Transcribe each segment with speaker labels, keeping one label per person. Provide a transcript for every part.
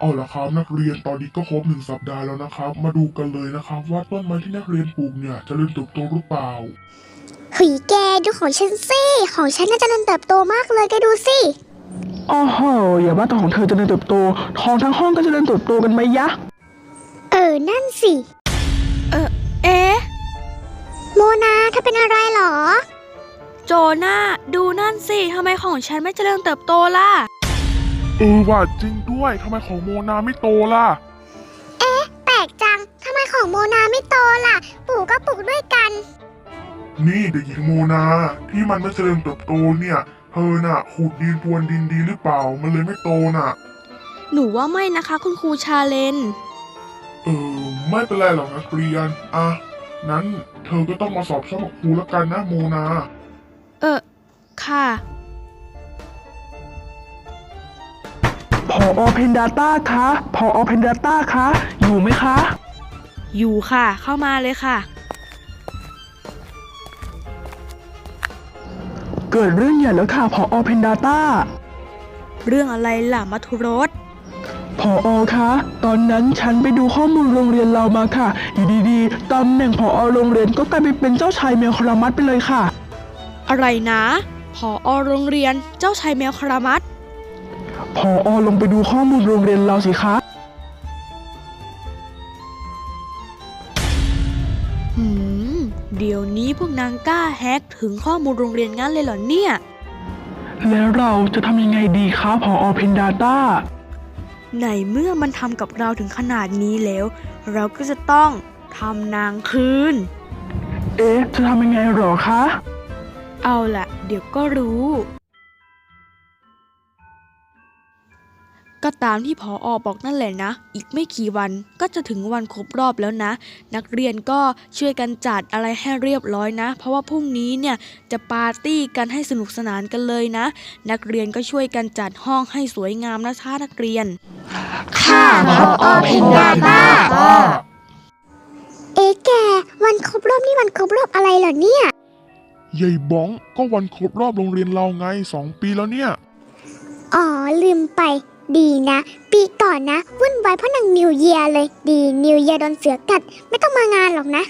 Speaker 1: เอาละครับนักเรียนตอนนี้ก็ครบหนึ่งสัปดาห์แล้วนะครับ มาดูกันเลยนะครับ ว่าต้นไม้ที่นักเรียนปลูกเนี่ยจะเริ่มเติบโตหรือเปล่า
Speaker 2: หุยแกดูของฉันสิของฉันน่าจะเริญเติบโตมากเลยแกดูสิ
Speaker 3: โอ้โหอย่าว่าแต่ของเธอเจะเริญเติบโตของทั้งห้องก็เจะเริญเติบโตกันไหมยะ
Speaker 2: เออนั่นสิ
Speaker 4: เออเอ๊ะ
Speaker 2: โมนาเธอเป็นอะไรเหรอ
Speaker 4: โจนาดูนั่นสิทำไมของฉันไม่เจริญเติบโตล่ะ
Speaker 1: เออว่าจริงด้วยทำไมของโมนาไม่โตล่ะ
Speaker 2: แปลกจังทำไมของโมนาไม่โตล่ะ ปู่ก็ปลูกด้วยกัน
Speaker 1: นี่เด็กหญิงโมนาที่มันไม่เจริญเติบโตเนี่ย เธอน่ะขุดดินพรวนดินดีหรือเปล่า มันเลยไม่โตน่ะ
Speaker 4: หนูว่าไม่นะคะ คุณครูชาเลน
Speaker 1: เออไม่เป็นไรหรอกนักเรียนอะนั้นเธอก็ต้องมาสอบสอบกับครูแล้วกันนะโมนา
Speaker 4: เออค่ะ
Speaker 3: พออเพนดาต้าคะพออเพนดาต้าคะ อยู่ไหมคะ
Speaker 4: อยู่ค่ะ เข้ามาเลยค่ะ
Speaker 3: เกิดเรื่องใหญ่แล้วค่ะพออเพนดาต้า
Speaker 4: เรื่องอะไรล่ะมัทุรส
Speaker 3: พออคะ ตอนนั้นฉันไปดูข้อมูลโรงเรียนเรามาค่ะ อยู่ดีๆตำแหน่งพออโรงเรียนก็กลายไปเป็นเจ้าชายแมวคารามัดไปเลยค่ะ
Speaker 4: อะไรนะพออโรงเรียนเจ้าชายแมวคารามัด
Speaker 3: พ ออลงไปดูข้อมูลโรงเรียนเราสิคะ
Speaker 4: หืม เดี๋ยวนี้พวกนางกล้าแฮกถึงข้อมูลโรงเรียนงั้นเลยเหรอเนี่ย
Speaker 3: แล้วเราจะทำยังไงดีคะพออเพนดาต้า
Speaker 4: ในเมื่อมันทำกับเราถึงขนาดนี้แล้ว เราก็จะต้องทำนางคืน
Speaker 3: เอ๊ะ จะทำยังไงหรอคะ
Speaker 4: เอาล่ะ เดี๋ยวก็รู้ ก็ตามที่พออบอกนั่นแหละนะ อีกไม่กี่วันก็จะถึงวันครบรอบแล้วนะ นักเรียนก็ช่วยกันจัดอะไรให้เรียบร้อยนะ เพราะว่าพรุ่งนี้เนี่ยจะปาร์ตี้กันให้สนุกสนานกันเลยนะ นักเรียนก็ช่วยกันจัดห้องให้สวยงามนะท่านักเรียน
Speaker 2: ค่ะพออเพนดาต้าเอ๊ะแก วันครบรอบนี่วันครบรอบอะไรเหรอเนี่ย
Speaker 1: ยายบ้องก็วันครบรอบโรงเรียนเราไงสองปีแล้วเนี่ย
Speaker 2: อ๋อลืมไป ดีนะ ปีก่อนนะวุ่นวายเพราะนางนิวเยียเลย ดีนิวเยียโดนเสือกัด ไม่ต้องมางานหรอกนะ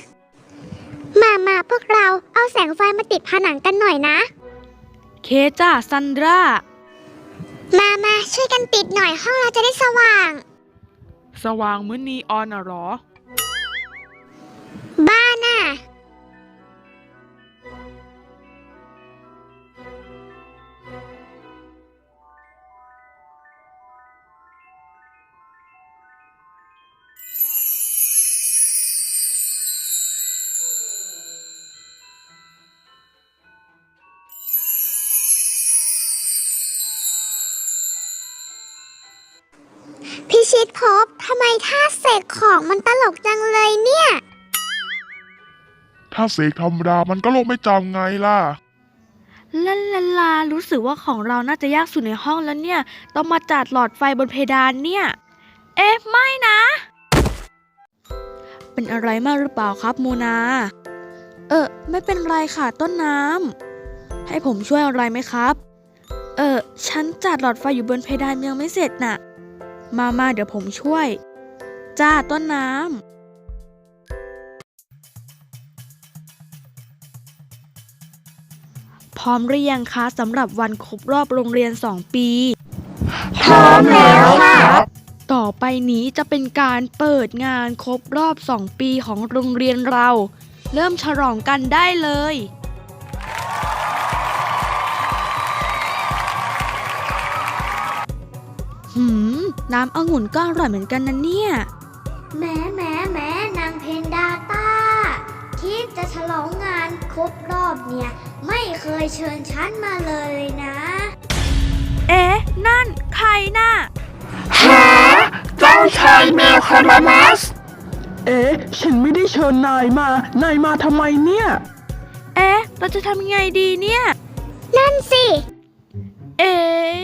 Speaker 2: มามาพวกเราเอาแสงไฟมาติดผนังกันหน่อยนะ
Speaker 4: เคจ้าซันดรา
Speaker 2: มามาช่วยกันติดหน่อยห้องเราจะได้สว่าง
Speaker 3: สว่างเหมือนนีออนอะหรอ
Speaker 2: บ้าน่ะ ชิตภพทำไมท่าเสกของมันตลกจังเลยเนี่ย
Speaker 1: ถ้าเสกธรรมดามันก็โลกไม่จำไงล่ะ
Speaker 4: ลาลาลา รู้สึกว่าของเราน่าจะยากสุดในห้องแล้วเนี่ย ต้องมาจัดหลอดไฟบนเพดานเนี่ย เอ๊ะ ไม่นะ เป็นอะไรมากหรือเปล่าครับโมนา เออ ไม่เป็นไรค่ะต้นน้ำ ให้ผมช่วยอะไรไหมครับ เออ ฉันจัดหลอดไฟอยู่บนเพดานยังไม่เสร็จน่ะ มามาเดี๋ยวผมช่วย จ้าต้นน้ำพร้อมหรือยังคะสำหรับวันครบรอบโรงเรียน 2 ปี
Speaker 2: พร้อมแล้วค่ะ
Speaker 4: ต่อไปนี้จะเป็นการเปิดงานครบรอบ 2 ปีของโรงเรียนเรา เริ่มฉลองกันได้เลย หืม น้ำองุ่นก็อร่อยเหมือนกันนะเนี่ย
Speaker 2: แหม้แหม้แหม้นางเพนดาต้า คิดจะฉลองงานครบรอบเนี่ย ไม่เคยเชิญฉันมาเลยนะ
Speaker 4: เอ๊ะ นั่นใครน่ะ
Speaker 3: หาเจ้าชายแมวคารามัส เอ๊ะ ฉันไม่ได้เชิญนายมา นายมาทำไมเนี่ย
Speaker 4: เอ๊ะ เราจะทำยังไงดีเนี่ย
Speaker 2: นั่นสิ
Speaker 4: เอ๊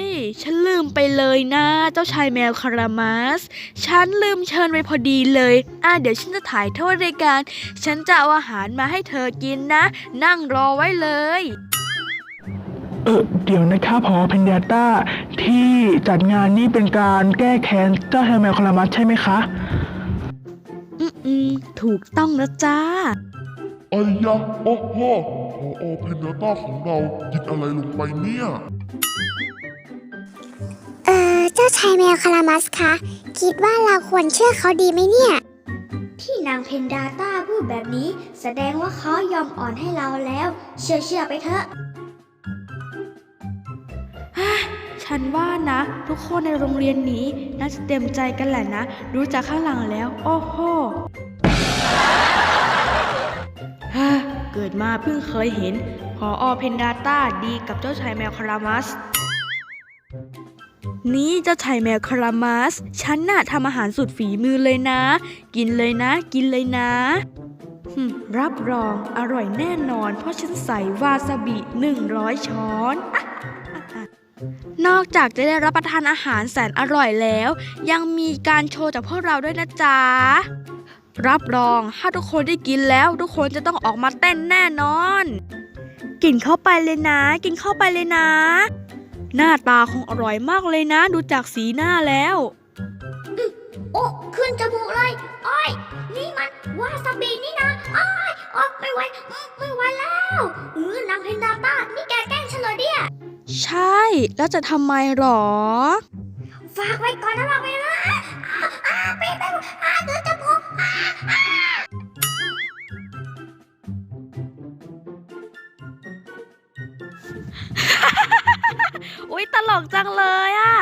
Speaker 4: ะฉันลืมไปเลยนะ เจ้าชายแมวคารามัส ฉันลืมเชิญไปพอดีเลย อะเดี๋ยวฉันจะถ่ายโทษรายการ ฉันจะเอาอาหารมาให้เธอกินนะ นั่งรอไว้เลย
Speaker 3: เออเดี๋ยวนะคะพอเพนเดต้าที่จัดงานนี่เป็นการแก้แค้นเจ้าชายแมวคารามัสใช่ไหมคะ
Speaker 4: อืมอืมถูกต้องแล้วจ้า
Speaker 1: ไอ้ยะโอ้โหพออเพนเดต้าของเรากินอะไรลงไปเนี่ย
Speaker 2: เออเจ้าชายแมวคารามัสคะคิดว่าเราควรเชื่อเขาดีไหมเนี่ย ที่นางเพนดาต้าพูดแบบนี้ แสดงว่าเขายอมอ่อนให้เราแล้ว เชื่อเชื่อไปเถอะ
Speaker 4: ฉันว่านะ ทุกคนในโรงเรียนนี้น่าจะเต็มใจกันแหละนะ ดูจากข้างหลังแล้ว โอ้โห ฮ่าเกิดมาเพิ่งเคยเห็นพออเพนดาต้าดีกับเจ้าชายแมวคารามัส นี่เจ้าชายแมวคารามัส ฉันน่ะทำอาหารสุดฝีมือเลยนะ กินเลยนะ กินเลยนะรับรองอร่อยแน่นอน เพราะฉันใส่วาซาบิ100ช้อน นอกจากจะได้รับประทานอาหารแสนอร่อยแล้ว ยังมีการโชว์จากพวกเราด้วยนะจ๊ะ รับรองถ้าทุกคนได้กินแล้ว ทุกคนจะต้องออกมาเต้นแน่นอน กินเข้าไปเลยนะ กินเข้าไปเลยนะ หน้าตาคงอร่อยมากเลยนะ ดูจากสีหน้าแล้ว
Speaker 2: โอ้ขึ้นจมูกเลยอ้อย นี่มันวาซาบินี่นะอ้อยออกไม่ไหวอืมไม่ไหวแล้วเออนางเพนดาต้านี่แกแกล้งฉันเลยเนี่ย
Speaker 4: ใช่แล้วจะทำไมหรอ
Speaker 2: ฝากไว้ก่อนนะฝากไว้นะอ่ อ่าอ่า
Speaker 4: อุ๊ย ตลกจังเลยอะ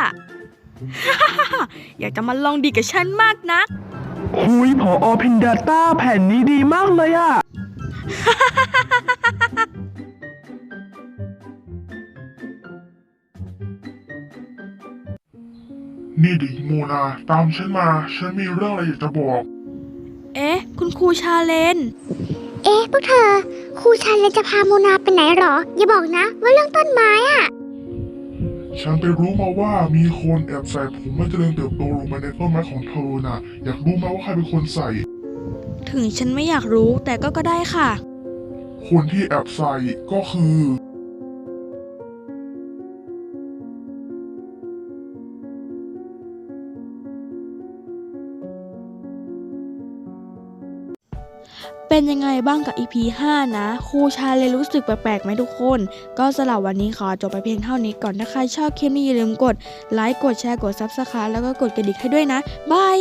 Speaker 4: อยากจะมาลองดีกับฉันมากนัก
Speaker 3: หุยพออเพนเดต้าแผ่นนี้ดีมากเลยอะ
Speaker 1: นี่ดิโมนา ตามฉันมา ฉันมีเรื่องอะไรอยากจะบอก
Speaker 4: เอ๊ะ คุณครูชาเลน
Speaker 2: เอ๊ะพวกเธอ ครูชันเลยจะพาโมนาไปไหนหรอ อย่าบอกนะ ว่าเรื่องต้นไม้อะ
Speaker 1: ฉันไปรู้มาว่ามีคนแอบใส่ผมไม่เจริญเติบโตลงไปในต้นไม้ของเธอน่ะ อยากรู้ไหมว่าใครเป็นคนใส่
Speaker 4: ถึงฉันไม่อยากรู้แต่ก็ก็ได้ค่ะ
Speaker 1: คนที่แอบใส่ก็คือ
Speaker 4: เป็นยังไงบ้างกับ EP 5 นะ ครูชาเลยรู้สึกแปลกๆไหมทุกคน ก็สำหรับวันนี้ขอจบไปเพียงเท่านี้ก่อนถ้าใครชอบคลิปนี้อย่าลืมกดไลค์กดแชร์กด Subscribe แล้วก็กดกระดิ่งให้ด้วยนะบาย